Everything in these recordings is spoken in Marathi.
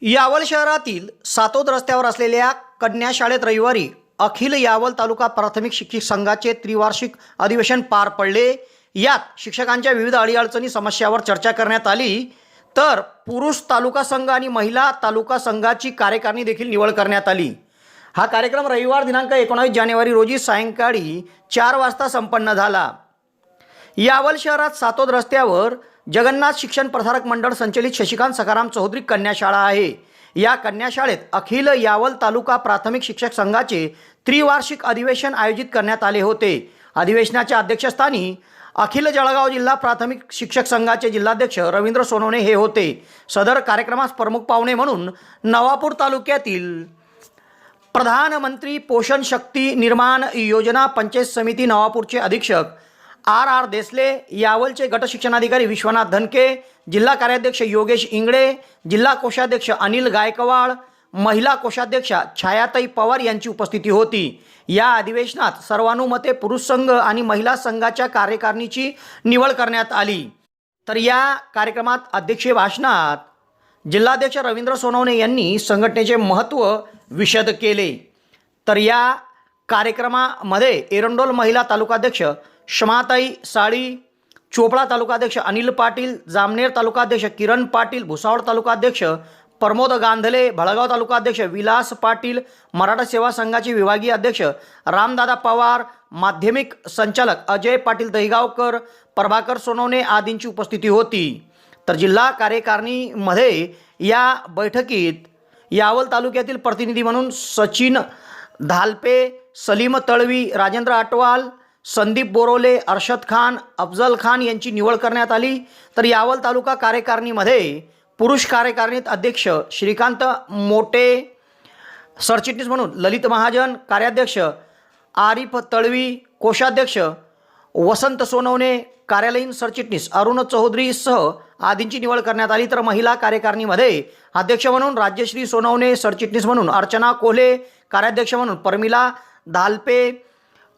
यावल शहरातील सातोद रस्त्यावर असलेल्या कन्या शाळेत रविवारी अखिल यावल तालुका प्राथमिक शिक्षक संघाचे त्रिवार्षिक अधिवेशन पार पडले. यात शिक्षकांच्या विविध अडीअडचणी समस्यावर चर्चा करण्यात आली. तर पुरुष तालुका संघ आणि महिला तालुका संघाची कार्यकारिणी देखील निवड करण्यात आली. हा कार्यक्रम रविवार दिनांक एकोणावीस जानेवारी रोजी सायंकाळी चार वाजता संपन्न झाला. यावल शहरात सातोद रस्त्यावर जगन्नाथ शिक्षण प्रसारक मंडळ संचलित शशिकांत सखाराम चौधरी कन्याशाळा आहे. या कन्याशाळेत अखिल यावल तालुका प्राथमिक शिक्षक संघाचे त्रिवार्षिक अधिवेशन आयोजित करण्यात आले होते. अधिवेशनाच्या अध्यक्षस्थानी अखिल जळगाव जिल्हा प्राथमिक शिक्षक संघाचे जिल्हाध्यक्ष रवींद्र सोनवणे हे होते. सदर कार्यक्रमास प्रमुख पाहुणे म्हणून नवापूर तालुक्यातील प्रधानमंत्री पोषण शक्ती निर्माण योजना पंचायत समिती नवापूरचे अधीक्षक आर आर देसले यावलचे गटशिक्षणाधिकारी विश्वनाथ धनके जिल्हा कार्याध्यक्ष योगेश इंगळे जिल्हा कोषाध्यक्ष अनिल गायकवाड महिला कोषाध्यक्षा छायाताई पवार यांची उपस्थिती होती. या अधिवेशनात सर्वानुमते पुरुष संघ आणि महिला संघाच्या कार्यकारिणीची निवड करण्यात आली. तर या कार्यक्रमात अध्यक्षीय भाषणात जिल्हाध्यक्ष रवींद्र सोनवणे यांनी संघटनेचे महत्त्व विशद केले. तर या कार्यक्रमामध्ये एरंडोल महिला तालुकाध्यक्ष क्षमाताई साळी चोपडा तालुकाध्यक्ष अनिल पाटील जामनेर तालुकाध्यक्ष किरण पाटील भुसावळ तालुकाध्यक्ष प्रमोद गांधले भळगाव तालुकाध्यक्ष विलास पाटील मराठा सेवा संघाचे विभागीय अध्यक्ष रामदादा पवार माध्यमिक संचालक अजय पाटील दहिगावकर प्रभाकर सोनवणे आदींची उपस्थिती होती. तर जिल्हा कार्यकारिणीमध्ये या बैठकीत यावल तालुक्यातील प्रतिनिधी म्हणून सचिन धालपे सलीम तळवी राजेंद्र आटवाल संदीप बोरोले अर्शद खान अफजल खान यांची निवड करण्यात आली. तर यावल तालुका कार्यकारिणीमध्ये पुरुष कार्यकारिणीत अध्यक्ष श्रीकांत मोटे सरचिटणीस म्हणून ललित महाजन कार्याध्यक्ष आरिफ तळवी कोषाध्यक्ष वसंत सोनवणे कार्यालयीन सरचिटणीस अरुण चौधरीसह आदींची निवड करण्यात आली. तर महिला कार्यकारिणीमध्ये अध्यक्ष म्हणून राज्यश्री सोनवणे सरचिटणीस म्हणून अर्चना कोल्हे कार्याध्यक्ष म्हणून परमिला धालपे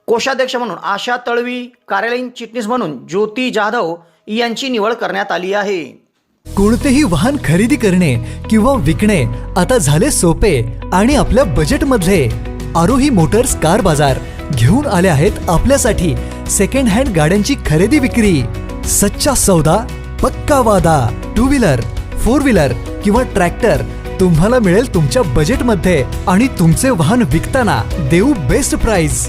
कोषाध्यक्ष म्हणून आशा तळवी कार्यालयीन चिटणीस म्हणून ज्योती जाधव यांची निवड करण्यात आली आहे. कोणतेही वाहन खरेदी करणे किंवा विकणे आता झाले सोपे आणि आपल्या बजेटमधले आरोही मोटर्स कार बाजार घेऊन आले आहेत आपल्यासाठी सेकंड हँड गाड्यांची खरेदी विक्री. सच्चा सौदा पक्का वादा टू व्हीलर फोर व्हीलर किंवा ट्रॅक्टर तुम्हाला मिळेल तुमच्या बजेटमध्ये आणि तुमचे वाहन विकताना देऊ बेस्ट प्राइस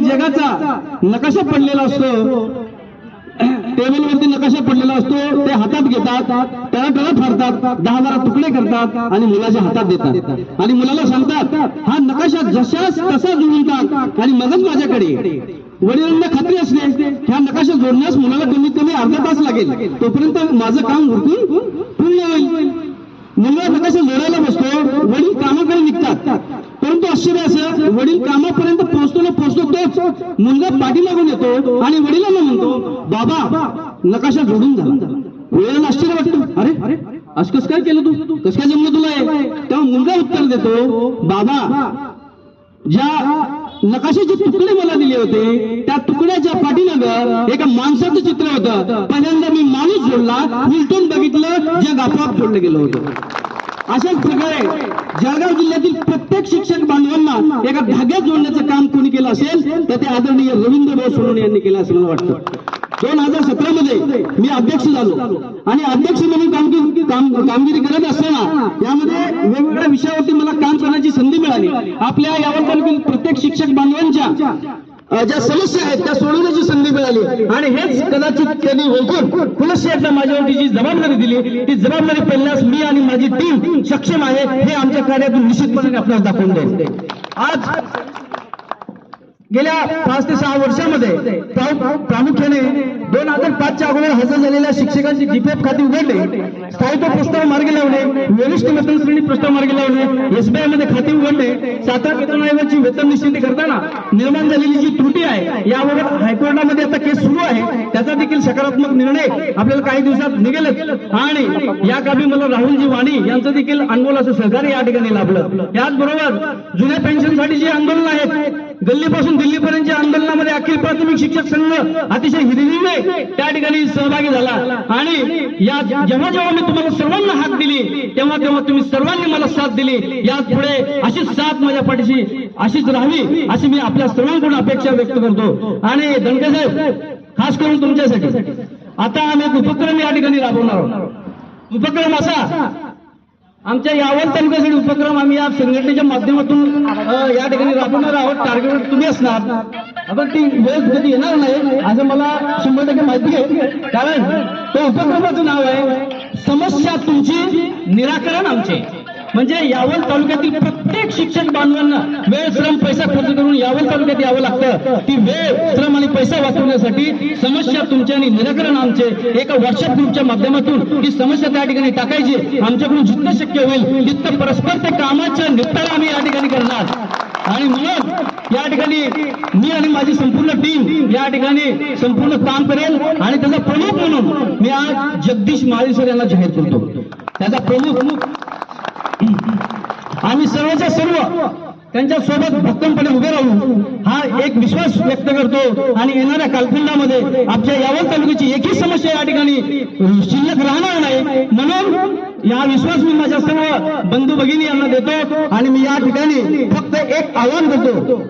जगाचा नकाशा पडलेला असतो. टेबलवरती नकाशा पडलेला असतो ते हातात घेतात त्याला त्याला फाडतात दहा बारा तुकडे करतात आणि मुलाच्या हातात देतात. आणि मुलाला सांगतात हा नकाशा जशाच तसा जुळतात आणि मगच माझ्याकडे वडिलांना खात्री असते ह्या नकाशा जोडण्यास मुलाला कमीत कमी अर्धा तास लागेल. तोपर्यंत माझं काम उरकून पूर्ण होईल मुलगा नकाशा जोडायला बसतो वडील कामाकडे निघतात परंतु आश्चर्य असं वडील कामापर्यंत पोहोचतो ना पोहोचतो तोच मुलगा पाठीमागून येतो आणि वडिलांना म्हणतो बाबा नकाशा जोडून झाला वडिलांना आश्चर्य वाटतं. अरे अरे असं कस काय केलं तू? कस काय जमलं तुला हे? तेव्हा मुलगा उत्तर देतो बाबा ज्या नकाशाचे तुकडे मला दिले होते त्या तुकड्याच्या पाठीमागं एका माणसाचं चित्र होतं. पहिल्यांदा मी माणूस जोडला उलटून बघितलं जग आपोआप जोडलं गेलं होतं. अशाच प्रकारे जळगाव जिल्ह्यातील प्रत्येक शिक्षक बांधवांना एका धाग्यात जोडण्याचं काम कोणी केलं असेल तर ते आदरणीय रवींद्र भाऊ सोनवणे यांनी केलं असं मला वाटतं. दोन हजार सतरा मध्ये मी अध्यक्ष झालो आणि अध्यक्ष म्हणून कामगिरी काम- कामगिरी करत असताना यामध्ये वेगवेगळ्या विषयावरती मला काम करण्याची संधी मिळाली. आपल्या यावर प्रत्येक शिक्षक बांधवांच्या ज्या समस्या आहेत त्या सोडवण्याची संधी मिळाली. आणि हेच कदाचित त्यांनी ओळखून पुलस एकदा माझ्यावरती जी जबाबदारी दिली ती जबाबदारी पेलण्यास मी आणि माझी टीम सक्षम आहे हे आमच्या कार्यातून निश्चितपणे आपल्याला दाखवून देईल. आज गेल्या पाच ते सहा वर्षामध्ये प्रामुख्याने दोन हजार पाचच्या अगोदर हजर झालेल्या शिक्षकांची जीपीएफ खाती उघडले. स्थायित्व प्रस्ताव मार्गी लावणे वरिष्ठ वेतन श्रेणी प्रस्ताव मार्गी लावणे एसबीआयमध्ये खाती उघडणे सातार वेतन आयोगाची वेतन निश्चिती करताना निर्माण झालेली जी त्रुटी आहे याबाबत हायकोर्टामध्ये आता केस सुरू आहे. त्याचा देखील सकारात्मक निर्णय आपल्याला काही दिवसात निघेलच. आणि या कामी मला राहुलजी वाणी यांचं देखील अनमोल असं सहकार्य या ठिकाणी लाभलं. त्याचबरोबर जुन्या पेन्शनसाठी जे आंदोलन आहेत गल्लीपासून दिल्लीपर्यंतच्या आंदोलनामध्ये अखिल प्राथमिक शिक्षक संघ अतिशय हिरिरीने त्या ठिकाणी सहभागी झाला. आणि या जेव्हा जेव्हा मी तुम्हाला सर्वांना हात दिली तेव्हा तेव्हा तुम्ही सर्वांनी मला साथ दिली. यात पुढे अशीच साथ माझ्या पाठीशी अशीच राहावी अशी मी आपल्या सर्वांकडून अपेक्षा व्यक्त करतो. आणि धनके साहेब खास करून तुमच्यासाठी. आता आम्ही एक उपक्रम या ठिकाणी राबवणार आहोत. उपक्रम असा आमच्या यावल तालुक्यासाठी उपक्रम आम्ही या संघटनेच्या माध्यमातून या ठिकाणी राबवणार आहोत. टार्गेट तुम्ही असणार. आता ती वेळ कधी येणार नाही असं मला शंभर टक्के माहिती आहे. कारण तो उपक्रमाचं नाव आहे समस्या तुमची निराकरण आमचे. म्हणजे यावल तालुक्यातील प्रत्येक शिक्षक बांधवांना वेळ श्रम पैसा खर्च करून यावल तालुक्यात यावं लागतं. ती वेळ श्रम आणि पैसा वाचवण्यासाठी समस्या तुमच्या आणि निराकरण आमचे एका व्हॉट्सअप ग्रुपच्या माध्यमातून ही समस्या त्या ठिकाणी टाकायची. आमच्याकडून जितकं शक्य होईल तितकं परस्पर त्या कामाच्या निपटारा आम्ही या ठिकाणी करणार. आणि म्हणून या ठिकाणी मी आणि माझी संपूर्ण टीम या ठिकाणी संपूर्ण काम करेल. आणि त्याचा प्रमुख म्हणून मी आज जगदीश माळेसर यांना जाहीर करतो. त्याचा प्रमुख आम्ही सर्वच्या सर्व त्यांच्यासोबत भक्कमपणे उभे राहू. हा एक विश्वास व्यक्त करतो आणि येणाऱ्या कालखंडामध्ये आमच्या यावल तालुक्याची एकही समस्या या ठिकाणी शिल्लक राहणार नाही. म्हणून या विश्वास मी माझ्या सर्व बंधू भगिनी यांना देतो आणि मी या ठिकाणी फक्त एक आव्हान करतो.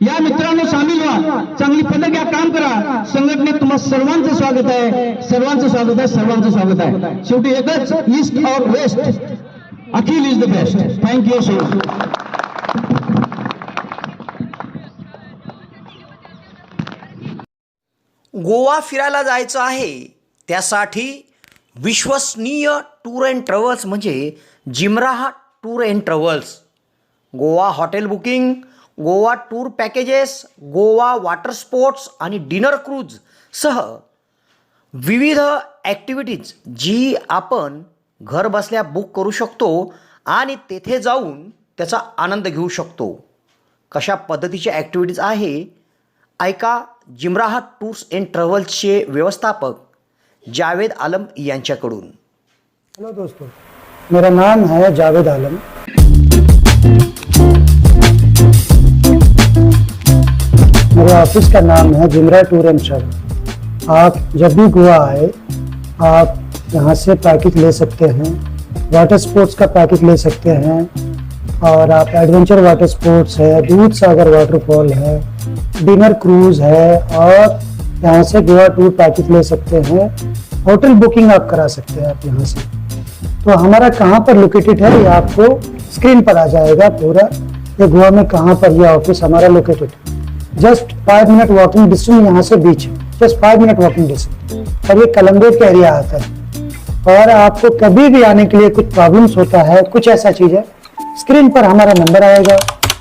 या मित्रांनो सामील व्हा. चांगली पदक या काम करा. संघटनेत तुम्हा सर्वांचं स्वागत आहे. सर्वांचं स्वागत आहे सर्वांचं स्वागत आहे. शेवटी एकच ईस्ट और west Akhil is the best. Thank you so much. Goa फिरायला जायचं आहे त्यासाठी विश्वसनीय टूर अँड ट्रॅव्हल्स म्हणजे Jimraha tour and travels Goa hotel booking Goa tour packages Goa water sports आणि डिनर क्रूज सह विविध ॲक्टिव्हिटीज जी आपण घर बसल्या बुक करू शकतो आणि तेथे जाऊन त्याचा आनंद घेऊ शकतो. कशा पद्धतीच्या ॲक्टिव्हिटीज आहे? ऐका जिमराहा टूर्स अँड ट्रॅव्हल्सचे व्यवस्थापक जावेद आलम यांच्याकडून. हेलो दोस्तों मेरा नाम है जावेद आलम. मेरे ऑफिस का नाम है जिमरा टूर एंड ट्रैवल। आप जब भी गोवा आए आप यहाँ से पैकेज ले सकते हैं। वाटर स्पोर्ट्स का पैकेज ले सकते हैं। और आप एडवेंचर वाटर स्पोर्ट्स है, दूध सागर वाटरफॉल है डिनर क्रूज है और यहाँ से गोवा टूर पैकेज ले सकते हैं। होटल बुकिंग आप करा सकते हैं आप यहाँ से। तो हमारा कहाँ पर लोकेटेड है, ये आपको स्क्रीन पर आ जाएगा पूरा। ये गोवा में कहाँ पर यह ऑफ़िस हमारा लोकेटेड है। Just five minute walking distance यहाँ से बीच है। Just five minute walking distance और ये कलम्बेट का एरिया आता है। और आपको कभी भी आने के लिए कुछ प्रॉब्लम्स होता है, कुछ ऐसा चीज़ है स्क्रीन पर हमारा नंबर आएगा।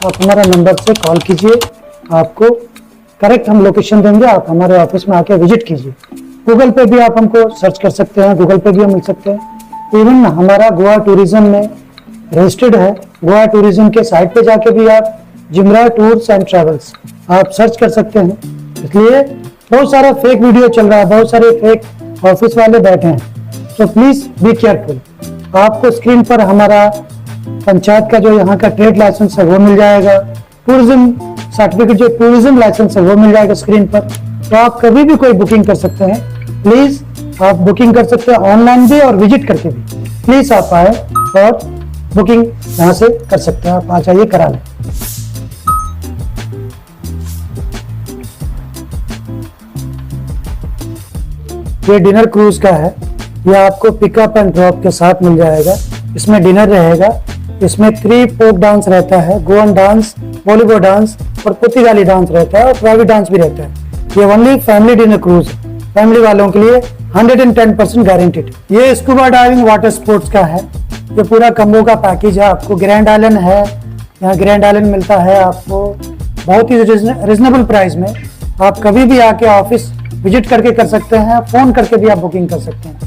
आप हमारा नंबर से कॉल कीजिए। आपको करेक्ट हम लोकेशन देंगे, आप हमारे ऑफ़िस में आके विज़िट कीजिए। गूगल पे भी आप हमको सर्च कर सकते हैं गूगल पे भी हम मिल सकते हैं। इवन हमारा गोवा टूरिज़्म में रजिस्टर्ड है। गोवा टूरिज़्म के साइट पे जाके भी आप जिमरा टूर्स एंड ट्रेवल्स आप सर्च कर सकते हैं। इसलिए बहुत सारा फेक वीडियो चल रहा है, बहुत सारे फेक ऑफ़िस वाले बैठे हैं। तो प्लीज़ बी केयरफुल आपको स्क्रीन पर हमारा पंचायत का जो यहाँ का ट्रेड लाइसेंस है, वो मिल जाएगा। टूरिज़्म सर्टिफिकेट जो टूरिज़्म लाइसेंस है, वो मिल जाएगा स्क्रीन पर। तो आप कभी भी कोई बुकिंग कर सकते हैं। प्लीज़ आप बुकिंग कर सकते हैं ऑनलाइन भी और विज़िट करके भी। प्लीज़ आप आए और बुकिंग यहाँ से कर सकते हैं। आप आ जाइए, करा लें। ये डिनर क्रूज का है। ये आपको पिकअप एंड ड्रॉप के साथ मिल जाएगा। इसमें डिनर रहेगा। इसमें थ्री फोक डांस रहता है। गोवन डांस बॉलीवुड डांस और पुर्तगाली डांस रहता है और प्राइवेट डांस भी रहता है। ये only family dinner cruise family वालों के लिए 110 परसेंट गारंटेड ये स्कूबा डाइविंग वाटर स्पोर्ट्स का है। ये पूरा कम्बो का पैकेज है। आपको ग्रैंड आइलैंड है। यहाँ ग्रैंड आइलैंड मिलता है आपको। बहुत ही रिजनेबल प्राइस में। आप कभी भी आके ऑफ़िस विज़िट करके कर सकते हैं। फ़ोन करके भी आप बुकिंग कर सकते हैं।